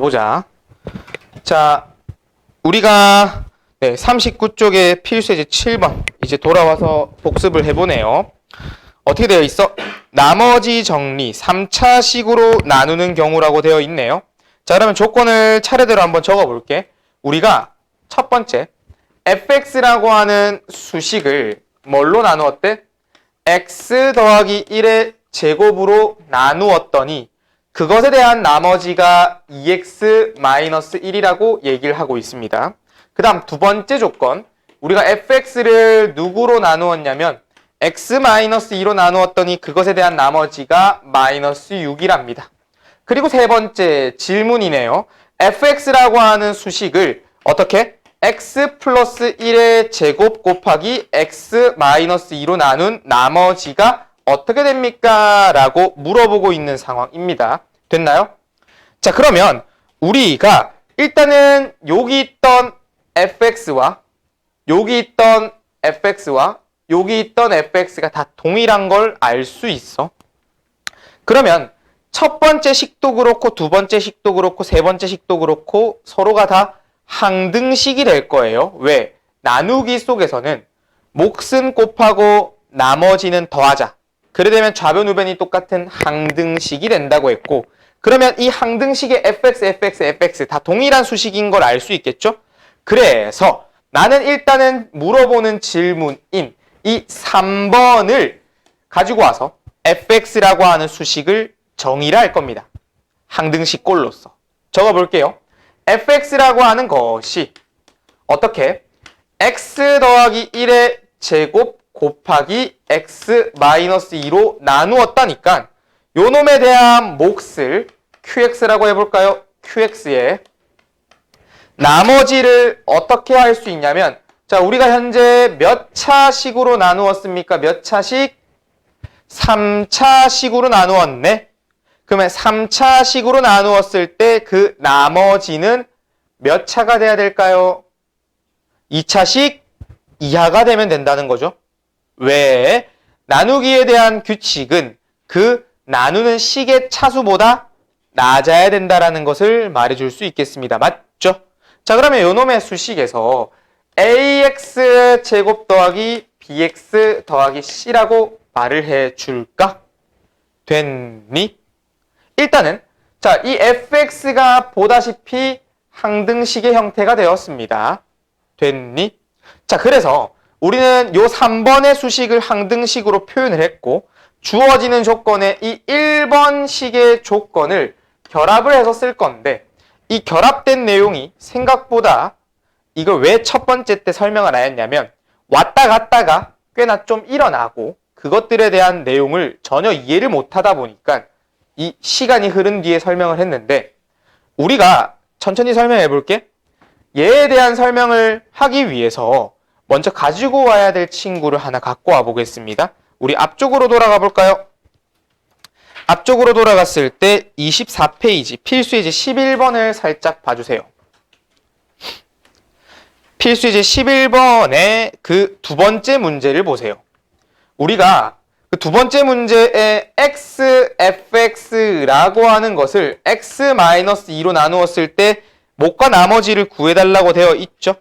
보자. 자, 우리가 네, 39쪽에 필수예제 7번 이제 돌아와서 복습을 해보네요. 어떻게 되어 있어? 나머지 정리 3차식으로 나누는 경우라고 되어 있네요. 자, 그러면 조건을 차례대로 한번 적어 볼게. 우리가 첫 번째 fx라고 하는 수식을 뭘로 나누었대? x 더하기 1의 제곱으로 나누었더니 그것에 대한 나머지가 2x-1이라고 얘기를 하고 있습니다. 그 다음 두 번째 조건 우리가 fx를 누구로 나누었냐면 x-2로 나누었더니 그것에 대한 나머지가 마이너스 6이랍니다. 그리고 세 번째 질문이네요. fx라고 하는 수식을 어떻게? x 플러스 1의 제곱 곱하기 x 마이너스 2로 나눈 나머지가 어떻게 됩니까? 라고 물어보고 있는 상황입니다. 됐나요? 자, 그러면 우리가 일단은 여기 있던 fx와 여기 있던 fx와 여기 있던 fx가 다 동일한 걸 알 수 있어. 그러면 첫 번째 식도 그렇고 두 번째 식도 그렇고 세 번째 식도 그렇고 서로가 다 항등식이 될 거예요. 왜? 나누기 속에서는 몫은 곱하고 나머지는 더하자. 그래 되면 좌변 우변이 똑같은 항등식이 된다고 했고 그러면 이 항등식의 fx, fx, fx 다 동일한 수식인 걸 알 수 있겠죠? 그래서 나는 일단은 물어보는 질문인 이 3번을 가지고 와서 fx라고 하는 수식을 정의를 할 겁니다. 항등식 꼴로서. 적어볼게요. fx라고 하는 것이 어떻게 x 더하기 1의 제곱 곱하기 x 마이너스 2로 나누었다니까 요 놈에 대한 몫을 qx라고 해볼까요? qx에 나머지를 어떻게 할 수 있냐면 자 우리가 현재 몇 차식으로 나누었습니까? 몇 차식? 3차식으로 나누었네. 그러면 3차식으로 나누었을 때 그 나머지는 몇 차가 돼야 될까요? 2차식 이하가 되면 된다는 거죠. 왜? 나누기에 대한 규칙은 그 나누는 식의 차수보다 낮아야 된다라는 것을 말해줄 수 있겠습니다. 맞죠? 자, 그러면 요놈의 수식에서 ax 제곱 더하기 bx 더하기 c라고 말을 해줄까? 됐니? 일단은 자, 이 fx가 보다시피 항등식의 형태가 되었습니다. 됐니? 자, 그래서 우리는 요 3번의 수식을 항등식으로 표현을 했고 주어지는 조건의 이 1번 식의 조건을 결합을 해서 쓸 건데 이 결합된 내용이 생각보다 이걸 왜 첫 번째 때 설명을 안 했냐면 왔다 갔다가 꽤나 좀 일어나고 그것들에 대한 내용을 전혀 이해를 못 하다 보니까 이 시간이 흐른 뒤에 설명을 했는데 우리가 천천히 설명해 볼게. 얘에 대한 설명을 하기 위해서 먼저 가지고 와야 될 친구를 하나 갖고 와 보겠습니다. 우리 앞쪽으로 돌아가 볼까요? 앞쪽으로 돌아갔을 때 24페이지 필수예제 11번을 살짝 봐주세요. 필수예제 11번의 그 두 번째 문제를 보세요. 우리가 그 두 번째 문제의 x, fx라고 하는 것을 x-2로 나누었을 때 목과 나머지를 구해달라고 되어 있죠.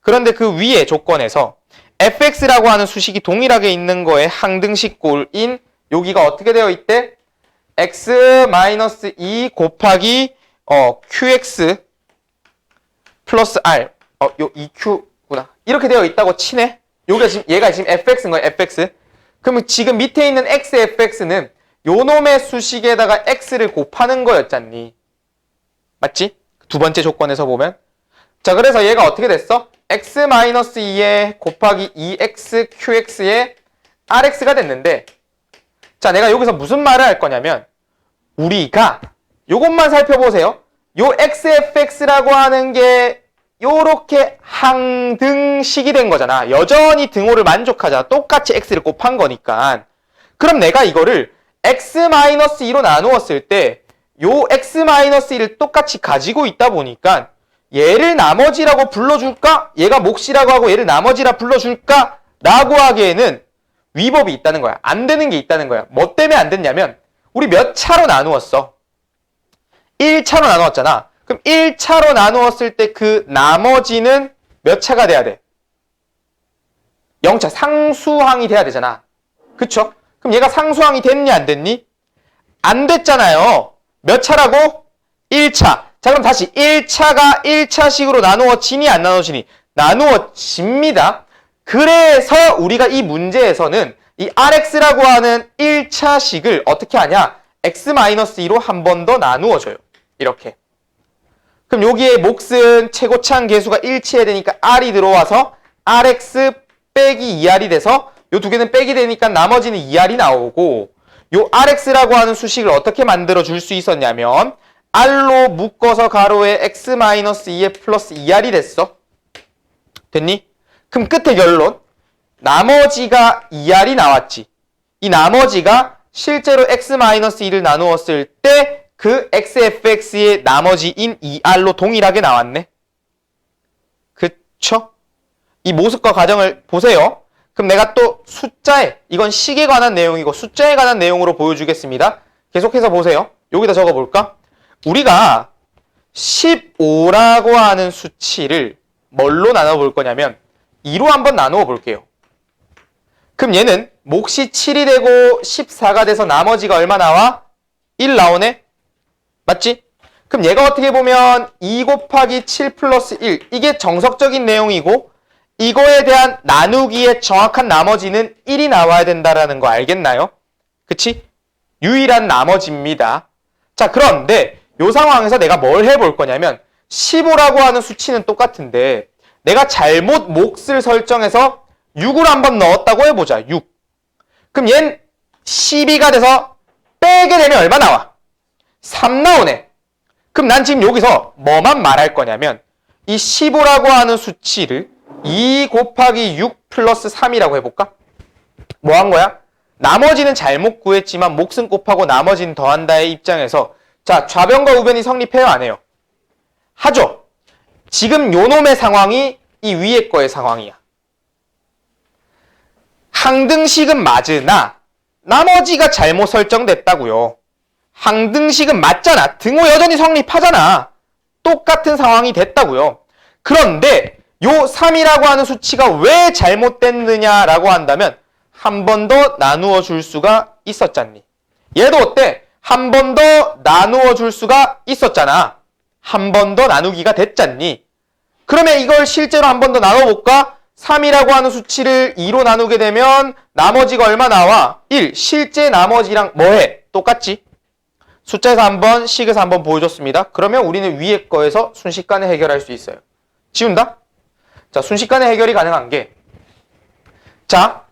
그런데 그 위에 조건에서 fx라고 하는 수식이 동일하게 있는 거에 항등식 꼴인 여기가 어떻게 되어 있대? x-2 곱하기 어, qx 플러스 r 어, 요 2q구나. 이렇게 되어 있다고 치네. 여기가 지금 얘가 지금 fx인 거야, fx. 그러면 지금 밑에 있는 xfx는 요 놈의 수식에다가 x를 곱하는 거였잖니. 맞지? 두 번째 조건에서 보면. 자, 그래서 얘가 어떻게 됐어? X-2에 곱하기 2x qx에 rx가 됐는데 자, 내가 여기서 무슨 말을 할 거냐면 우리가 요것만 살펴보세요. 요 xfx라고 하는 게 요렇게 항등식이 된 거잖아. 여전히 등호를 만족하자. 똑같이 x를 곱한 거니까. 그럼 내가 이거를 x-2로 나누었을 때 요 x-1을 똑같이 가지고 있다 보니까 얘를 나머지라고 불러줄까? 얘가 몫이라고 하고 얘를 나머지라 불러줄까? 라고 하기에는 위법이 있다는 거야. 안 되는 게 있다는 거야. 뭐 때문에 안 됐냐면 우리 몇 차로 나누었어? 1차로 나누었잖아. 그럼 1차로 나누었을 때 그 나머지는 몇 차가 돼야 돼? 0차 상수항이 돼야 되잖아. 그쵸? 그럼 얘가 상수항이 됐니 안 됐니? 안 됐잖아요. 몇 차라고? 1차. 자 그럼 다시 1차가 1차식으로 나누어지니 안 나누어지니? 나누어집니다. 그래서 우리가 이 문제에서는 이 RX라고 하는 1차식을 어떻게 하냐? X-2로 한 번 더 나누어줘요. 이렇게. 그럼 여기에 몫은 최고차항 계수가 일치해야 되니까 R이 들어와서 RX 빼기 2R이 돼서 요 두 개는 빼기 되니까 나머지는 2R이 나오고 요 RX라고 하는 수식을 어떻게 만들어 줄 수 있었냐면 R로 묶어서 가로에 X-2에 플러스 2R이 됐어. 됐니? 그럼 끝에 결론 나머지가 2R이 나왔지. 이 나머지가 실제로 X-2를 나누었을 때 그 XFX의 나머지인 2R로 동일하게 나왔네. 그쵸? 이 모습과 과정을 보세요. 그럼 내가 또 숫자에, 이건 식에 관한 내용이고 숫자에 관한 내용으로 보여주겠습니다. 계속해서 보세요. 여기다 적어볼까? 우리가 15라고 하는 수치를 뭘로 나눠 볼 거냐면 2로 한번 나누어 볼게요. 그럼 얘는 몫이 7이 되고 14가 돼서 나머지가 얼마 나와? 1 나오네? 맞지? 그럼 얘가 어떻게 보면 2 곱하기 7 플러스 1 이게 정석적인 내용이고 이거에 대한 나누기의 정확한 나머지는 1이 나와야 된다라는 거 알겠나요? 그치? 유일한 나머지입니다. 자 그런데 이 상황에서 내가 뭘 해볼 거냐면 15라고 하는 수치는 똑같은데 내가 잘못 몫을 설정해서 6을 한번 넣었다고 해보자. 6. 그럼 얜 12가 돼서 빼게 되면 얼마 나와? 3 나오네. 그럼 난 지금 여기서 뭐만 말할 거냐면 이 15라고 하는 수치를 2 곱하기 6 플러스 3이라고 해볼까? 뭐 한 거야? 나머지는 잘못 구했지만 몫은 곱하고 나머지는 더한다의 입장에서 자 좌변과 우변이 성립해요 안 해요? 하죠. 지금 요 놈의 상황이 이 위에 거의 상황이야. 항등식은 맞으나 나머지가 잘못 설정됐다고요. 항등식은 맞잖아. 등호 여전히 성립하잖아. 똑같은 상황이 됐다고요. 그런데 요 3이라고 하는 수치가 왜 잘못됐느냐라고 한다면 한 번 더 나누어 줄 수가 있었잖니. 얘도 어때? 한 번 더 나누어 줄 수가 있었잖아. 한 번 더 나누기가 됐잖니. 그러면 이걸 실제로 한 번 더 나눠볼까? 3이라고 하는 수치를 2로 나누게 되면 나머지가 얼마 나와? 1. 실제 나머지랑 뭐해? 똑같지? 숫자에서 한번, 식에서 한번 보여줬습니다. 그러면 우리는 위에 거에서 순식간에 해결할 수 있어요. 지운다? 자, 순식간에 해결이 가능한 게 자,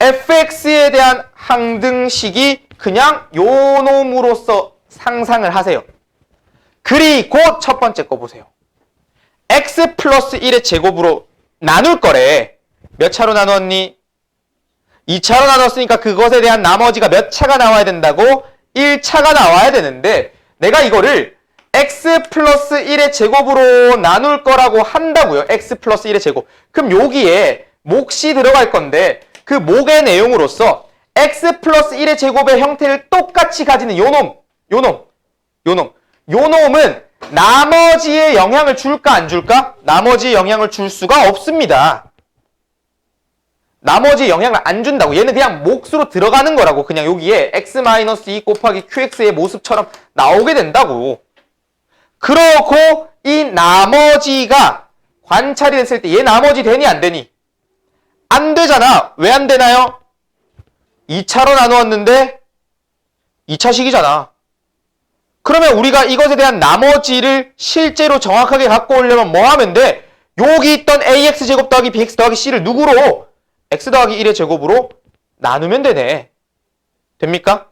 fx에 대한 항등식이 그냥 요 놈으로서 상상을 하세요. 그리고 첫 번째 거 보세요. x 플러스 1의 제곱으로 나눌 거래. 몇 차로 나눴니? 2차로 나눴으니까 그것에 대한 나머지가 몇 차가 나와야 된다고? 1차가 나와야 되는데 내가 이거를 x 플러스 1의 제곱으로 나눌 거라고 한다고요. x 플러스 1의 제곱. 그럼 여기에 몫이 들어갈 건데 그 목의 내용으로서 x 플러스 1의 제곱의 형태를 똑같이 가지는 요놈, 요놈, 요놈. 요놈은 나머지에 영향을 줄까 안 줄까? 나머지에 영향을 줄 수가 없습니다. 나머지 영향을 안 준다고. 얘는 그냥 몫으로 들어가는 거라고. 그냥 여기에 x-2 곱하기 qx의 모습처럼 나오게 된다고. 그렇고 이 나머지가 관찰이 됐을 때 얘 나머지 되니 안 되니? 안 되잖아. 왜 안 되나요? 2차로 나누었는데 2차식이잖아. 그러면 우리가 이것에 대한 나머지를 실제로 정확하게 갖고 오려면 뭐 하면 돼? 여기 있던 ax 제곱 더하기 bx 더하기 c를 누구로? x 더하기 1의 제곱으로 나누면 되네. 됩니까?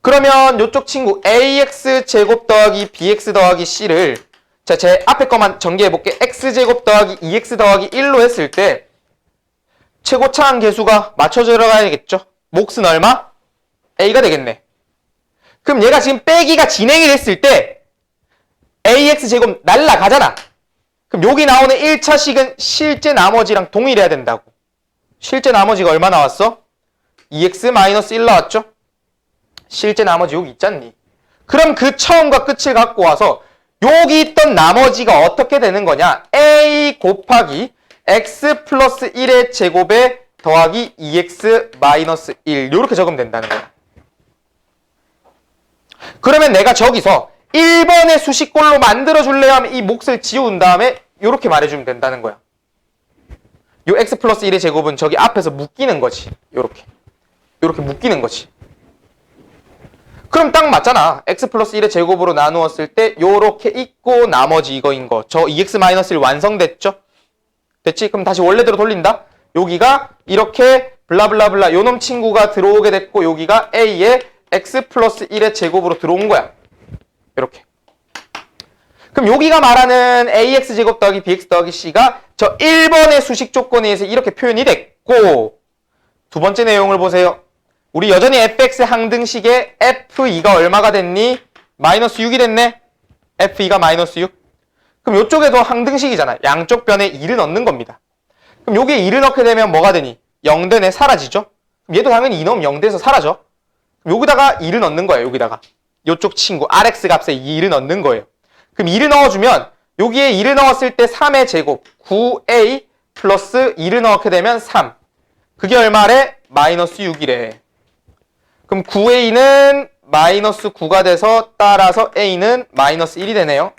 그러면 이쪽 친구 ax 제곱 더하기 bx 더하기 c를 자, 제 앞에 것만 전개해 볼게. x제곱 더하기 2x 더하기 1로 했을 때 최고차항 계수가 맞춰져 들어가야겠죠? 몫은 얼마? a가 되겠네. 그럼 얘가 지금 빼기가 진행이 됐을 때 ax 제곱 날라가잖아. 그럼 여기 나오는 1차식은 실제 나머지랑 동일해야 된다고. 실제 나머지가 얼마 나왔어? 2x-1 나왔죠? 실제 나머지 여기 있잖니. 그럼 그 처음과 끝을 갖고 와서 여기 있던 나머지가 어떻게 되는 거냐? a 곱하기 x 플러스 1의 제곱에 더하기 2x 마이너스 1 이렇게 적으면 된다는 거야. 그러면 내가 저기서 1번의 수식꼴로 만들어줄래요 하면 이 몫을 지운 다음에 이렇게 말해주면 된다는 거야. 요 x 플러스 1의 제곱은 저기 앞에서 묶이는 거지. 요렇게. 요렇게 묶이는 거지. 그럼 딱 맞잖아. x 플러스 1의 제곱으로 나누었을 때 요렇게 있고 나머지 이거인 거. 저 2x 마이너스 1 완성됐죠? 됐지? 그럼 다시 원래대로 돌린다. 여기가 이렇게 블라블라블라 요놈 친구가 들어오게 됐고 여기가 a의 x 플러스 1의 제곱으로 들어온 거야. 이렇게. 그럼 여기가 말하는 ax 제곱 더하기 bx 더하기 c가 저 1번의 수식 조건에 의해서 이렇게 표현이 됐고 두 번째 내용을 보세요. 우리 여전히 fx의 항등식에 f2가 얼마가 됐니? 마이너스 6이 됐네. f2가 마이너스 6. 그럼 이쪽에도 항등식이잖아. 양쪽 변에 2를 넣는 겁니다. 그럼 여기에 2를 넣게 되면 뭐가 되니? 0되네 사라지죠? 얘도 당연히 2 넣으면 0돼서 사라져. 여기다가 2를 넣는 거예요. 여기다가. 이쪽 친구 rx 값에 2를 넣는 거예요. 그럼 2를 넣어주면 여기에 2를 넣었을 때 3의 제곱 9a 플러스 2를 넣게 되면 3. 그게 얼마래? 마이너스 6이래. 그럼 9a는 마이너스 9가 돼서 따라서 a는 마이너스 1이 되네요.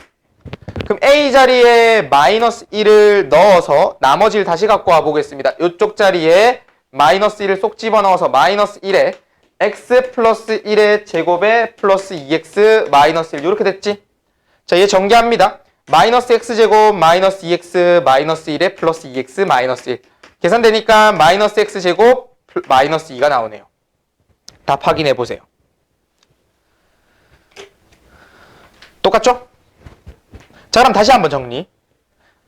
그럼 a 자리에 마이너스 1을 넣어서 나머지를 다시 갖고 와 보겠습니다. 이쪽 자리에 마이너스 1을 쏙 집어넣어서 마이너스 1에 x 플러스 1의 제곱에 플러스 2x 마이너스 1 이렇게 됐지? 자, 얘 전개합니다. 마이너스 x제곱 마이너스 2x 마이너스 1에 플러스 2x 마이너스 1 계산되니까 마이너스 x제곱 플- 마이너스 2가 나오네요. 답 확인해 보세요. 똑같죠? 자, 그럼 다시 한번 정리.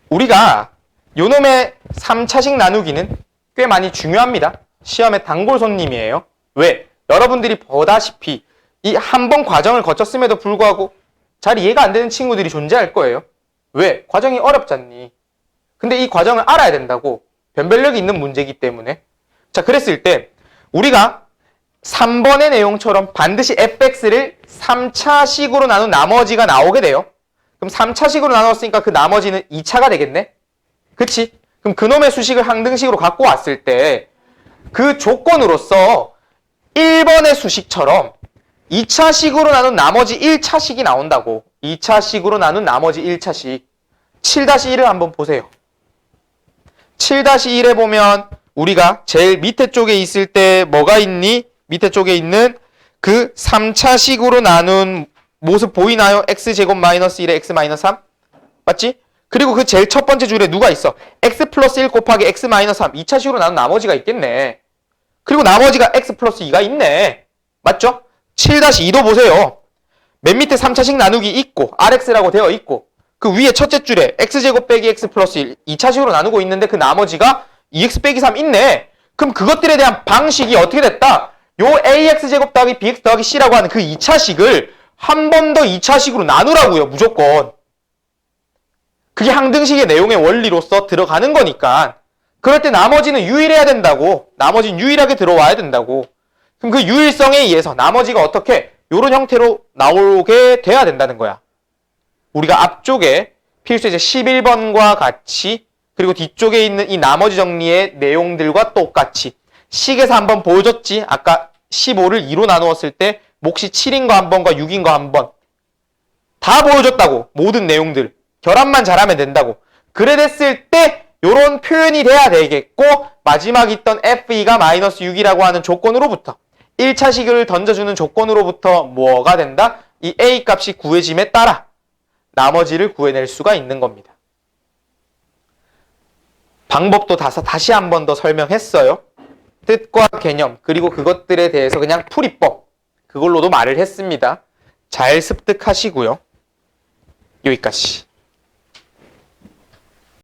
우리가 요놈의 3차식 나누기는 꽤 많이 중요합니다. 시험의 단골 손님이에요. 왜? 여러분들이 보다시피 이 한 번 과정을 거쳤음에도 불구하고 잘 이해가 안 되는 친구들이 존재할 거예요. 왜? 과정이 어렵잖니. 근데 이 과정을 알아야 된다고. 변별력이 있는 문제이기 때문에. 자, 그랬을 때 우리가 3번의 내용처럼 반드시 fx를 3차식으로 나눈 나머지가 나오게 돼요. 그럼 3차식으로 나눴으니까 그 나머지는 2차가 되겠네? 그치? 그럼 그놈의 수식을 항등식으로 갖고 왔을 때 그 조건으로서 1번의 수식처럼 2차식으로 나눈 나머지 1차식이 나온다고. 2차식으로 나눈 나머지 1차식. 7-1을 한번 보세요. 7-1에 보면 우리가 제일 밑에 쪽에 있을 때 뭐가 있니? 밑에 쪽에 있는 그 3차식으로 나눈 모습 보이나요? x제곱 마이너스 1에 x 마이너스 3? 맞지? 그리고 그 제일 첫 번째 줄에 누가 있어? x 플러스 1 곱하기 x 마이너스 3. 2차식으로 나눈 나머지가 있겠네. 그리고 나머지가 x 플러스 2가 있네. 맞죠? 7-2도 보세요. 맨 밑에 3차식 나누기 있고 rx라고 되어 있고 그 위에 첫째 줄에 x제곱 빼기 x 플러스 1 2차식으로 나누고 있는데 그 나머지가 2x 빼기 3 있네. 그럼 그것들에 대한 방식이 어떻게 됐다? 요 ax제곱 더하기 bx 더하기 c라고 하는 그 2차식을 한 번 더 2차식으로 나누라고요. 무조건. 그게 항등식의 내용의 원리로서 들어가는 거니까 그럴 때 나머지는 유일해야 된다고. 나머지는 유일하게 들어와야 된다고. 그럼 그 유일성에 의해서 나머지가 어떻게 이런 형태로 나오게 돼야 된다는 거야. 우리가 앞쪽에 필수제 11번과 같이 그리고 뒤쪽에 있는 이 나머지 정리의 내용들과 똑같이 식에서 한번 보여줬지. 아까 15를 2로 나누었을 때 몫이 7인 거 한 번과 6인 거 한 번. 다 보여줬다고. 모든 내용들. 결합만 잘하면 된다고. 그래 됐을 때 요런 표현이 돼야 되겠고 마지막 있던 f2가 마이너스 6이라고 하는 조건으로부터 1차 식을 던져주는 조건으로부터 뭐가 된다? 이 a 값이 구해짐에 따라 나머지를 구해낼 수가 있는 겁니다. 방법도 다시 한 번 더 설명했어요. 뜻과 개념 그리고 그것들에 대해서 그냥 풀이법 그걸로도 말을 했습니다. 잘 습득하시고요. 여기까지.